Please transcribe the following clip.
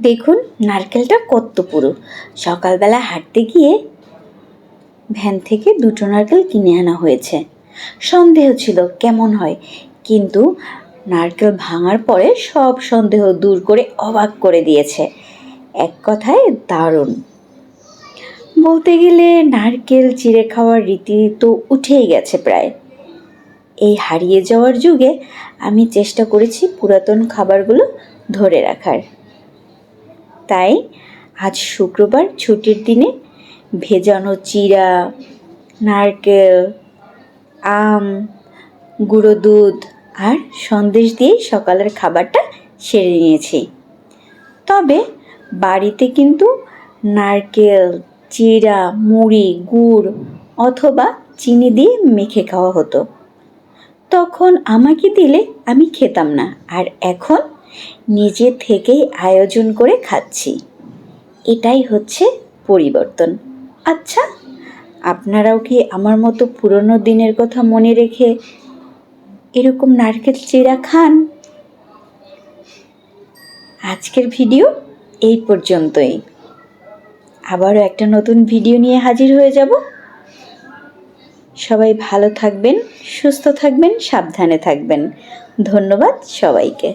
দেখুন, নারকেলটা কত পুরো। সকালবেলা হাঁটতে গিয়ে ভ্যান থেকে দুটো নারকেল কিনে আনা হয়েছে। সন্দেহ ছিল কেমন হয়, কিন্তু নারকেল ভাঙার পরে সব সন্দেহ দূর করে অবাক করে দিয়েছে। এক কথায় দারুণ। বলতে গেলে নারকেল চিড়ে খাওয়ার রীতি তো উঠেই গেছে প্রায়। এই হারিয়ে যাওয়ার যুগে আমি চেষ্টা করেছি পুরাতন খাবারগুলো ধরে রাখার। তাই আজ শুক্রবার ছুটির দিনে ভেজানো চিরা, নারকেল, আম, গুঁড়ো দুধ আর সন্দেশ দিয়ে সকালের খাবারটা সেরে নিয়েছি। তবে বাড়িতে কিন্তু নারকেল, চিরা, মুড়ি, গুড় অথবা চিনি দিয়ে মেখে খাওয়া হতো। তখন আমাকে দিলে আমি খেতাম না। আর এখন নিজে থেকেই আয়োজন করে খাচ্ছি। এটাই হচ্ছে পরিবর্তন। আচ্ছা আপনারাও কি আমার মতো পুরনো দিনের কথা মনে রেখে এরকম নারকেল চিড়া খান? আজকের ভিডিও এই পর্যন্তই। আবারও একটা নতুন ভিডিও নিয়ে হাজির হয়ে যাব। সবাই ভালো থাকবেন, সুস্থ থাকবেন, সাবধানে থাকবেন। ধন্যবাদ সবাইকে।